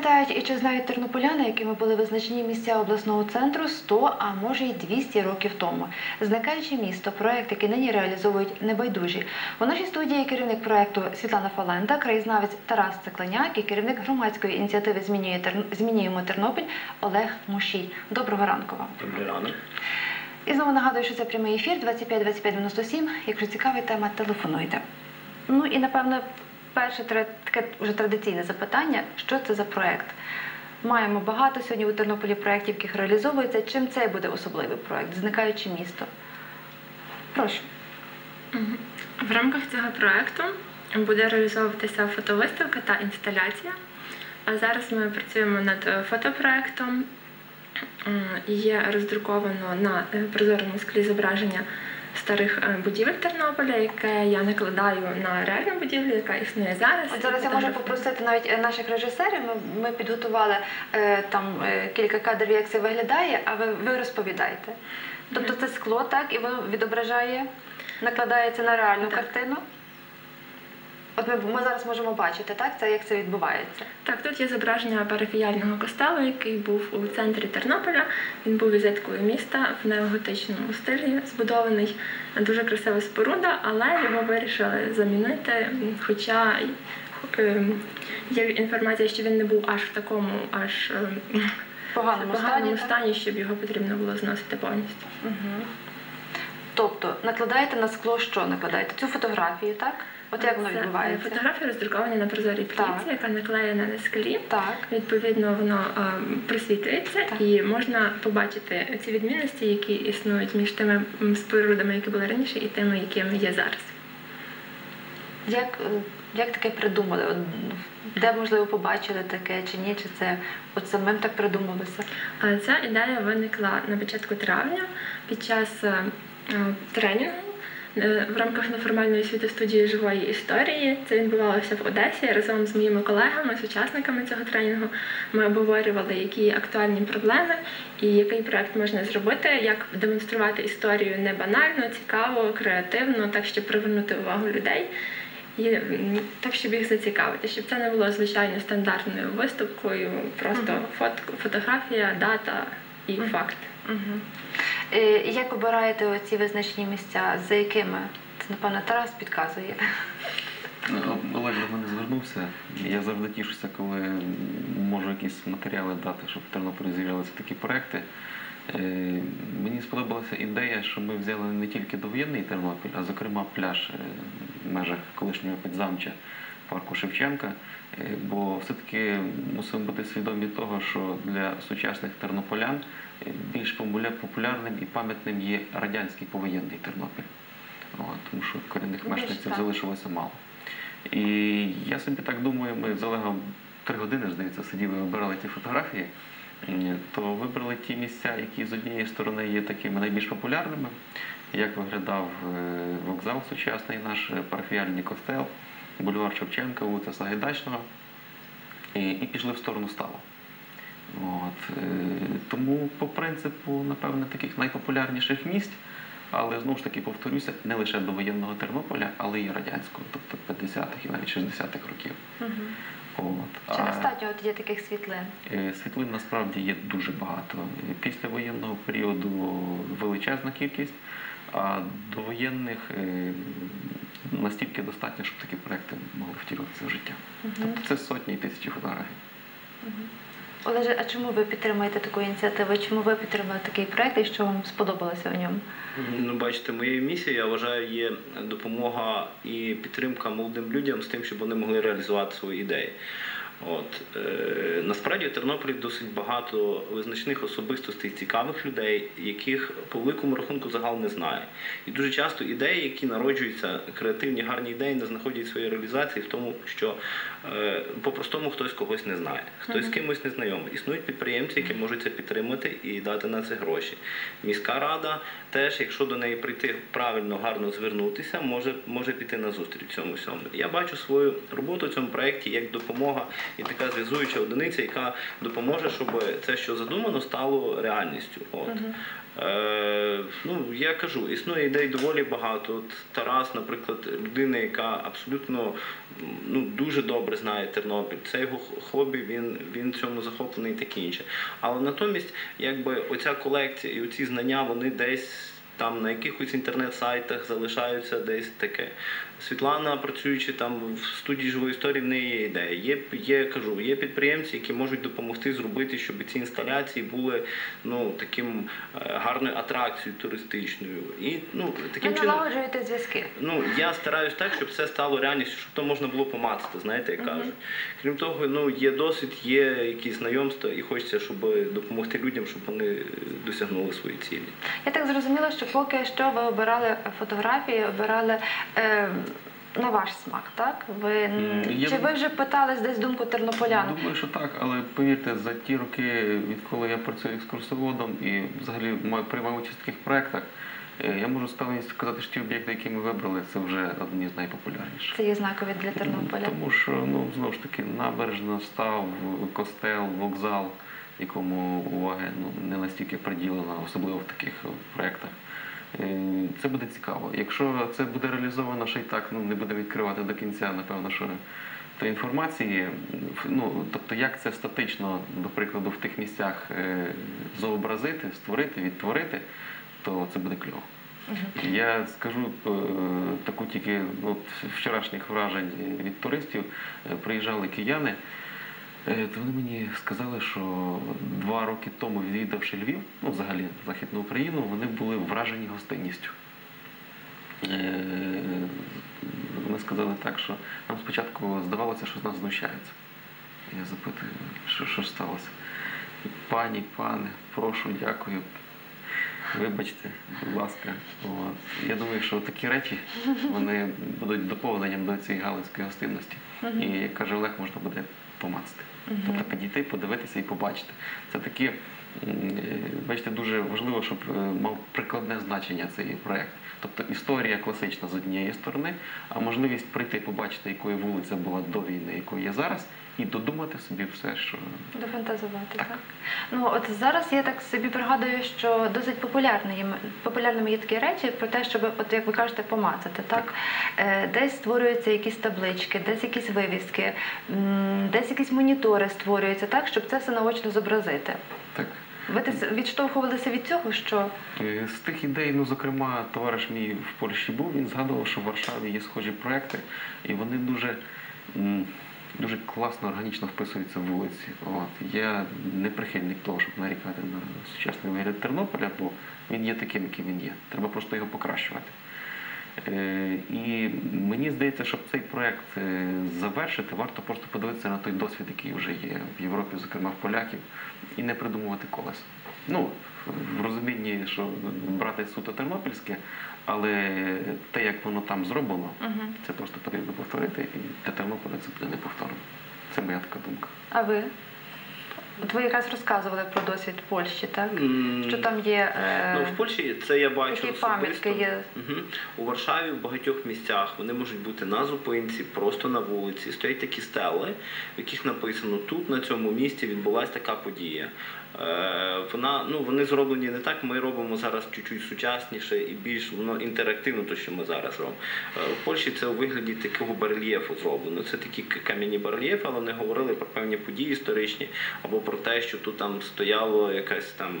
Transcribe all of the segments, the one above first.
пам'ятають і чи знають тернополяни, якими були визначені місця обласного центру 100, а може й 200 років тому. Зникаюче місто, проект, який нині реалізовують небайдужі. У нашій студії керівник проекту Світлана Фаленда, краєзнавець Тарас Цикленяк і керівник громадської ініціативи «Змінює Змінюємо Тернопіль Олег Мушій. Доброго ранку вам. Ранок. І знову нагадую, що це прямий ефір 25 25 97. Якщо цікава тема, телефонуйте. Ну і напевно, перше таке вже традиційне запитання: що це за проект? Маємо багато сьогодні у Тернополі проєктів, яких реалізовується. Чим це буде особливий проект? Зникаюче місто. Прошу. В рамках цього проекту буде реалізовуватися фотовиставка та інсталяція. А зараз ми працюємо над е, фотопроектом. Є роздруковано на е, прозорому склі зображення старих е, будівель Тернополя, яке я накладаю на реальну будівлю, яка існує зараз. От зараз я можу попросити навіть е, наших режисерів. Ми, ми підготували е, там кілька кадрів, як це виглядає, а ви, ви розповідаєте. Тобто це скло, так, і воно відображає, накладається на реальну Так. картину. От ми, ми зараз можемо бачити, так, це як це відбувається. Так, тут є зображення парафіяльного костелу, який був у центрі Тернополя. Він був візиткою міста в неоготичному стилі збудований. Дуже красива споруда, але його вирішили замінити. Хоча ем, є інформація, що він не був аж в такому, аж ем, поганому, поганому стані. стані, щоб його потрібно було зносити повністю. Угу. Тобто накладаєте на скло що накладаєте? Цю фотографію, так? От як воно е, відбувається? Фотографії роздруковані на прозорій плівці, яка наклеєна на склі. Так. Відповідно, воно ем, просвітлюється і можна побачити ці відмінності, які існують між тими спорудами, які були раніше, і тими, якими є зараз. Як, е, як таке придумали? Де можливо побачили таке чи ні? Чи це от самим так придумалося? Ця ідея виникла на початку травня під час е, е, тренінгу е, в рамках неформальної світостудії живої історії. Це відбувалося в Одесі разом з моїми колегами, з учасниками цього тренінгу. Ми обговорювали, які актуальні проблеми і який проект можна зробити, як демонструвати історію не банально, цікаво, креативно, так щоб привернути увагу людей. І так, щоб їх зацікавити, щоб це не було звичайно стандартною виставкою, просто Мгм. фотко, фотографія, дата і Мгм. факт. Угу. Е, як обираєте оці визначені місця? За якими? Це, напевно, Тарас підказує. Ну, Олег до мене звернувся. Я завжди тішуся, коли можу якісь матеріали дати, щоб в Тернополі з'являлися такі проекти. Е, Мені сподобалася ідея, що ми взяли не тільки довоєнний Тернопіль, а зокрема пляж е, в межах колишнього підзамча парку Шевченка. Е, Бо все-таки мусимо бути свідомі того, що для сучасних тернополян е, більш популярним і пам'ятним є радянський повоєнний Тернопіль. От, тому що корінних мешканців залишилося мало. І я собі так думаю, ми з Олегом три години, здається, сиділи, і вибирали ті фотографії, то вибрали ті місця, які з однієї сторони є такими найбільш популярними, як виглядав е, вокзал сучасний наш, е, парафіальний костел, бульвар Шевченка, вулиця Сагайдачного, і, і пішли в сторону ставу. От, е, тому, по принципу, напевне, таких найпопулярніших місць, але знову ж таки повторюся, не лише до воєнного Тернополя, але й радянського, тобто 50-х і навіть 60-х років. Угу. От. Чи достатньо от є таких світлин? е, Світлин насправді є дуже багато. Е, Після воєнного періоду величезна кількість, а до воєнних настільки достатньо, щоб такі проекти могли втілюватися в життя. Угу. Тобто це сотні і тисячі фотографій. Олеже, а чому ви підтримуєте таку ініціативу? Чому ви підтримали такий проект і що вам сподобалося в ньому? Ну, бачите, моєю місією, я вважаю, є допомога і підтримка молодим людям з тим, щоб вони могли реалізувати свої ідеї. От е, насправді в Тернополі досить багато визначних особистостей, цікавих людей, яких по великому рахунку загал не знає. І дуже часто ідеї, які народжуються, креативні, гарні ідеї, не знаходять своєї реалізації в тому, що по-простому хтось когось не знає, хтось з кимось не знайомий. Існують підприємці, які можуть це підтримати і дати на це гроші. Міська рада теж, якщо до неї прийти правильно, гарно звернутися, може, може піти на зустріч цьому всьому. Я бачу свою роботу в цьому проєкті як допомога і така зв'язуюча одиниця, яка допоможе, щоб це, що задумано, стало реальністю. От. Е, ну, я кажу, існує ідей доволі багато. От Тарас, наприклад, людина, яка абсолютно ну, дуже добре знає Тернопіль. Це його хобі, він, він цьому захоплений і таке інше. Але натомість, якби оця колекція і оці знання, вони десь там на якихось інтернет-сайтах залишаються десь таке. Світлана, працюючи там в студії живої історії, в неї є ідея. Є, є, кажу, є підприємці, які можуть допомогти зробити, щоб ці інсталяції були ну, таким е, гарною атракцією туристичною. І ну, Ви чином. налагоджуєте зв'язки. Ну, я стараюсь так, щоб це стало реальністю, щоб то можна було помацати, знаєте, як кажуть. Крім того, ну є досвід, є якісь знайомства, і хочеться, щоб допомогти людям, щоб вони досягнули свої цілі. Я так зрозуміла, що поки що ви обирали фотографії, обирали е, на ваш смак, так? Ви я чи ви вже питались десь думку тернополян? Думаю, що так, але повірте, за ті роки, відколи я працюю екскурсоводом і взагалі маю приймав участь в таких проєктах, е, я можу з певністю сказати, що ті об'єкти, які ми вибрали, це вже одні з найпопулярніших. Це є знакові для Тернополя. Тому що ну знову ж таки набережна, став, костел, вокзал, якому уваги ну не настільки приділено, особливо в таких проєктах. Це буде цікаво. Якщо це буде реалізовано ще й так, ну не будемо відкривати до кінця, напевно, що то інформації, ну тобто як це статично, до прикладу, в тих місцях е, зобразити, створити, відтворити, то це буде кльово. Я скажу е, таку тільки от, вчорашніх вражень від туристів. Е, Приїжджали кияни, то вони мені сказали, що два роки тому, відвідавши Львів, ну взагалі Західну Україну, вони були вражені гостинністю. Е, Вони сказали так, що нам спочатку здавалося, що з нас знущаються. Я запитую, що, що ж сталося? Пані, пане, прошу, дякую. Вибачте, будь ласка. От. Я думаю, що такі речі вони будуть доповненням до цієї галицької гостинності. І як каже Олег, можна буде помацати. Тобто підійти, подивитися і побачити. Це такі, е, бачите, дуже важливо, щоб е, мав прикладне значення цей проєкт. Тобто історія класична з однієї сторони, а можливість прийти побачити, якою вулиця була до війни, якою є зараз, і додумати собі все, що Дофантазувати, так. Так. Ну от зараз я так собі пригадую, що досить популярними, популярними є такі речі про те, щоб, от як ви кажете, помацати. Так? Е, Десь створюються якісь таблички, десь якісь вивіски, десь якісь монітори створюються, так, щоб це все наочно зобразити. так. Ви десь відштовхувалися від цього, що Е, З тих ідей, ну зокрема, товариш мій в Польщі був, він згадував, що в Варшаві є схожі проекти, і вони дуже, дуже класно, органічно вписуються вулиці. От. Я не прихильник того, щоб нарікати на сучасний вигляд Тернополя, бо він є таким, яким він є. Треба просто його покращувати. Е, І мені здається, щоб цей проект е, завершити, варто просто подивитися на той досвід, який вже є в Європі, зокрема в поляків, і не придумувати колеса. Ну, в розумінні, що брати суто тернопільське, але те, як воно там зроблено, Мгм. це просто потрібно повторити, і для Тернополя це буде неповторно. Це моя така думка. а ви? От ви якраз розказували про досвід Польщі, так? М, Що там є е, Ну, в Польщі це я бачу такі особисто. пам'ятки є. Угу. У Варшаві в багатьох місцях вони можуть бути на зупинці, просто на вулиці. Стоять такі стели, в яких написано тут, на цьому місці відбулася така подія. Е, вона, ну, вони зроблені не так, ми робимо зараз чуть-чуть сучасніше і більш воно інтерактивно, то що ми зараз робимо. Е, у Польщі це у вигляді такого барельєфу зроблено. Це такі кам'яні барельєфи, але вони говорили про певні події історичні, або про те, що тут там стояло якась там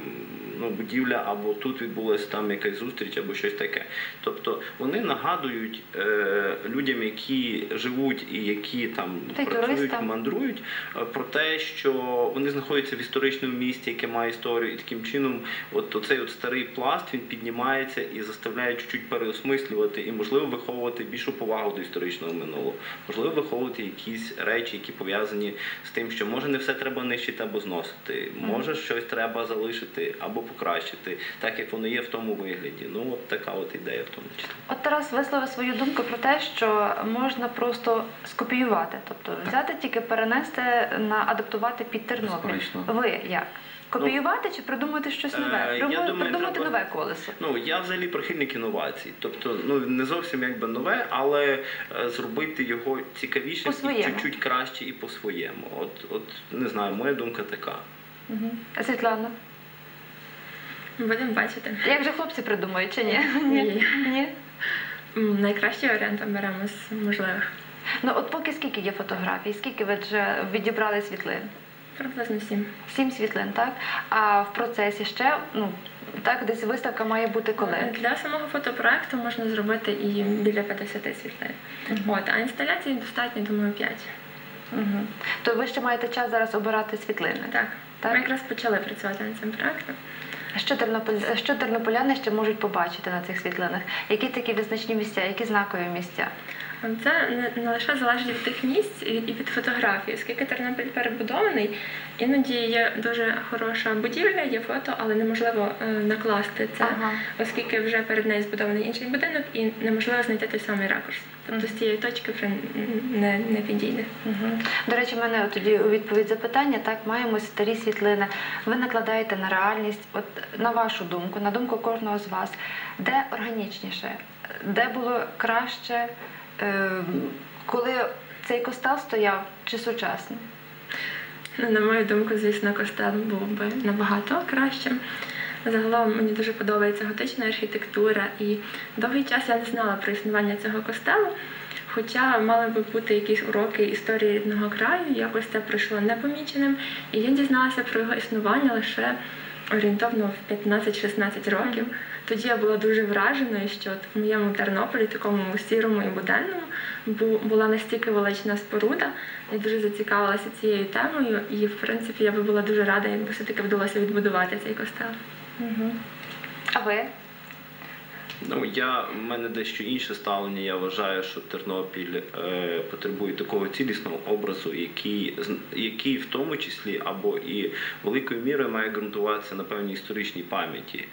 ну, будівля, або тут відбулася там якась зустріч, або щось таке. Тобто вони нагадують е, людям, які живуть і які там Та й працюють, туристам. мандрують, е, про те, що вони знаходяться в історичному місті, яке має історію, і таким чином, от оцей от старий пласт він піднімається і заставляє чуть-чуть переосмислювати і, можливо, виховувати більшу повагу до історичного минулого, можливо, виховувати якісь речі, які пов'язані з тим, що може не все треба нищити або зносити, може щось треба залишити або покращити, так як воно є в тому вигляді. Ну от така от ідея в тому числі. От Тарас висловив свою думку про те, що можна просто скопіювати, тобто взяти тільки перенести на адаптувати під Тернопіль. Безперечно. Ви як? Копіювати чи придумати щось Е, нове? я Придумати, думаю, придумати треба- нове колесо. Ну я взагалі прихильник інновацій, тобто ну не зовсім якби нове, але е, зробити його цікавішим і чуть-чуть краще і по-своєму. От, от не знаю, моя думка така. Угу. Світлана, Будемо бачити. Як же хлопці придумають чи ні? Ні. Ні. Найкращий варіант беремо з можливих. Ну от поки скільки є фотографій, скільки ви вже відібрали світлин? Приблизно сім. Сім світлин, так? А в процесі ще, ну так, десь виставка має бути коли? Для самого фотопроекту можна зробити і біля 50 світлин. От, а інсталяції достатньо, думаю, 5. Угу. То ви ще маєте час зараз обирати світлини. Так. Так. Ми якраз почали працювати над цим проектом. Що, тернополь... що тернополяни ще можуть побачити на цих світлинах? Які такі визначні місця, які знакові місця? Це не, лише залежить від тих місць і, від фотографії, оскільки Тернопіль перебудований, іноді є дуже хороша будівля, є фото, але неможливо е, накласти це, Ага. оскільки вже перед нею збудований інший будинок, і неможливо знайти той самий ракурс. Тобто з цієї точки вже не, не підійде. Угу. До речі, в мене тоді у відповідь запитання. Так, маємо старі світлини. Ви накладаєте на реальність. От на вашу думку, на думку кожного з вас, де органічніше, де було краще, коли цей костел стояв чи сучасний? Ну, На мою думку, звісно, костел був би набагато кращим. Загалом мені дуже подобається готична архітектура, і довгий час я не знала про існування цього костелу. Хоча мали би бути якісь уроки історії рідного краю, якось це пройшло непоміченим. І я дізналася про його існування лише орієнтовно в 15-16 років. Тоді я була дуже враженою, що от в моєму Тернополі, такому сірому і буденному, була настільки велична споруда. Я дуже зацікавилася цією темою, і в принципі я би була дуже рада, якби все-таки вдалося відбудувати цей костел. Угу. А ви? Ну, я в мене дещо інше ставлення. Я вважаю, що Тернопіль е, потребує такого цілісного образу, який, який в тому числі або і великою мірою має ґрунтуватися на певній історичній пам'яті.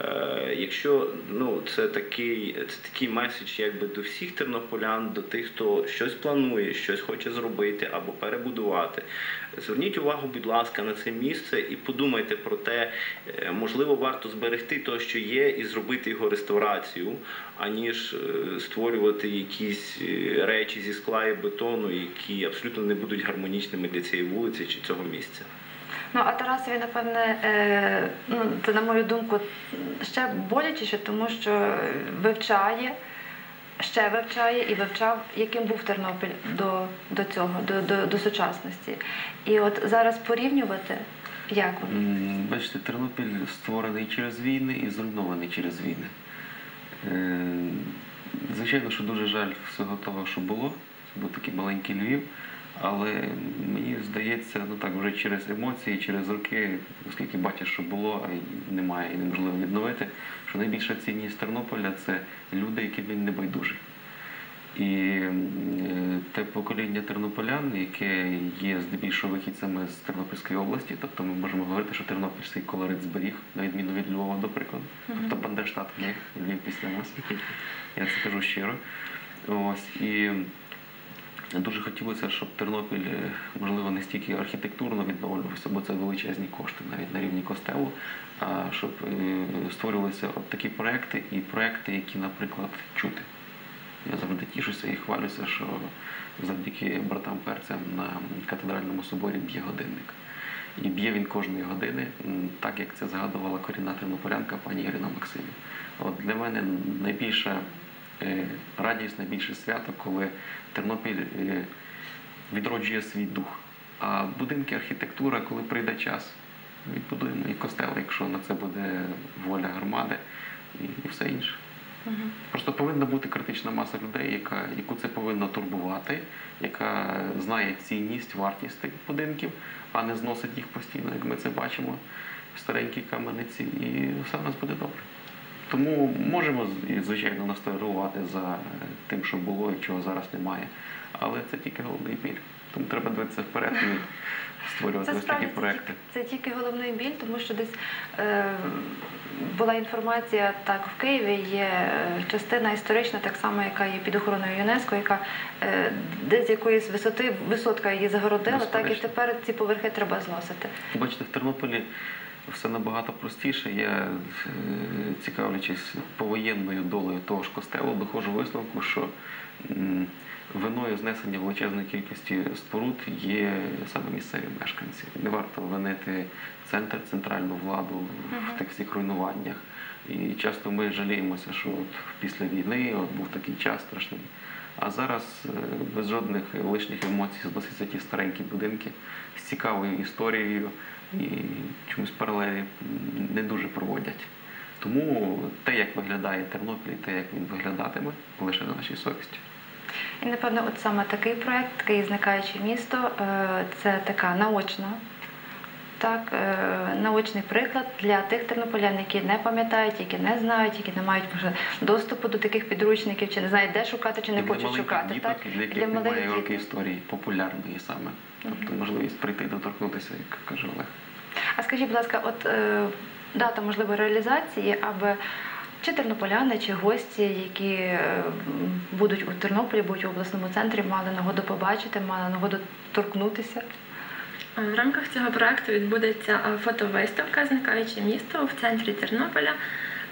Е, якщо ну, це такий, це такий меседж якби до всіх тернополян, до тих, хто щось планує, щось хоче зробити або перебудувати. Зверніть увагу, будь ласка, на це місце і подумайте про те, е, можливо, варто зберегти те, що є, і зробити його реставрацію, аніж е, створювати якісь речі зі скла і бетону, які абсолютно не будуть гармонічними для цієї вулиці чи цього місця. Ну, а Тарасові, напевне, е, ну, це, на мою думку, ще болячіше, тому що вивчає, ще вивчає і вивчав, яким був Тернопіль до, до цього, до, до, до сучасності. І от зараз порівнювати, як воно? Бачите, Тернопіль створений через війни і зруйнований через війни. Е, Звичайно, що дуже жаль всього того, що було. Це був такий маленький Львів. Але мені здається, ну так, вже через емоції, через роки, оскільки бачиш, що було, а немає і неможливо відновити, що найбільша цінність Тернополя це люди, яким він не байдужий. І е, те покоління тернополян, яке є здебільшого вихідцями з Тернопільської області, тобто ми можемо говорити, що тернопільський колорит зберіг, на відміну від Львова, до прикладу. Тобто Бандерштат в них, Львів після нас. Я це кажу щиро. Ось і дуже хотілося, щоб Тернопіль, е, можливо, не стільки архітектурно відновлювався, бо це величезні кошти навіть на рівні костелу, а щоб е, створювалися от такі проекти і проекти, які, наприклад, чути. Я завжди тішуся і хвалюся, що завдяки братам перцям на катедральному соборі б'є годинник. І б'є він кожної години, так як це згадувала корінна тернополянка пані Ірина Максимів. От для мене найбільша радість, найбільше свято, коли Тернопіль е, відроджує свій дух. А будинки, архітектура, коли прийде час, відбудуємо і костел, якщо на це буде воля громади і, все інше. Мгм. Просто повинна бути критична маса людей, яка, яку це повинно турбувати, яка знає цінність, вартість тих будинків, а не зносить їх постійно, як ми це бачимо в старенькій камениці, і все в нас буде добре. Тому можемо, звичайно, ностальгувати за тим, що було і чого зараз немає. Але це тільки головний біль. Тому треба дивитися вперед і створювати Це ось такі це проекти. тільки, це тільки головний біль, тому що десь е, була інформація, так, в Києві є е, частина історична, так само, яка є під охороною ЮНЕСКО, яка е, десь з якоїсь висоти, висотка її загородила, так і тепер ці поверхи треба зносити. Бачите, в Тернополі все набагато простіше. Я, е, цікавлячись повоєнною долею того ж костелу, доходжу висновку, що виною знесення величезної кількості споруд є саме місцеві мешканці. Не варто винити центр, центральну владу в тих всіх руйнуваннях. І часто ми жаліємося, що от після війни от був такий час страшний. А зараз е, без жодних лишніх емоцій зносяться ті старенькі будинки з цікавою історією і чомусь паралелі не дуже проводять. Тому те, як виглядає Тернопіль, те, як він виглядатиме, лише на нашій совісті. І напевно, от саме такий проект, такий зникаюче місто, е, це така наочна. Так, е, наочний приклад для тих тернополян, які не пам'ятають, які не знають, які не мають може, доступу до таких підручників, чи не знають, де шукати, чи не і для хочуть шукати. діток, Так? для яких Для немає малих роки історії популярної саме. Тобто можливість прийти доторкнутися, як каже Олег. А скажіть, будь ласка, от е, дата можливо реалізації, аби чи тернополяни, чи гості, які е, будуть у Тернополі, будуть у обласному центрі, мали нагоду побачити, мали нагоду торкнутися. В рамках цього проекту відбудеться е, фотовиставка Зникаюче місто в центрі Тернополя.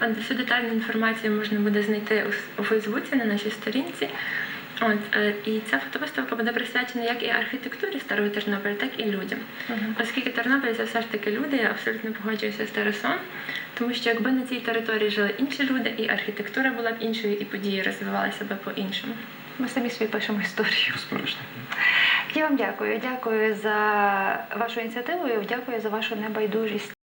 Е, Всю детальну інформацію можна буде знайти у Фейсбуці на нашій сторінці. От, е, і ця фотовиставка буде присвячена як і архітектурі старого Тернополя, так і людям. Оскільки Тернопіль це все ж таки люди, я абсолютно погоджуюся з Тарасом, тому що якби на цій території жили інші люди, і архітектура була б іншою, і події розвивалися б по-іншому. Ми самі собі пишемо історію. Безперечно. Я вам дякую. Дякую за вашу ініціативу і дякую за вашу небайдужість.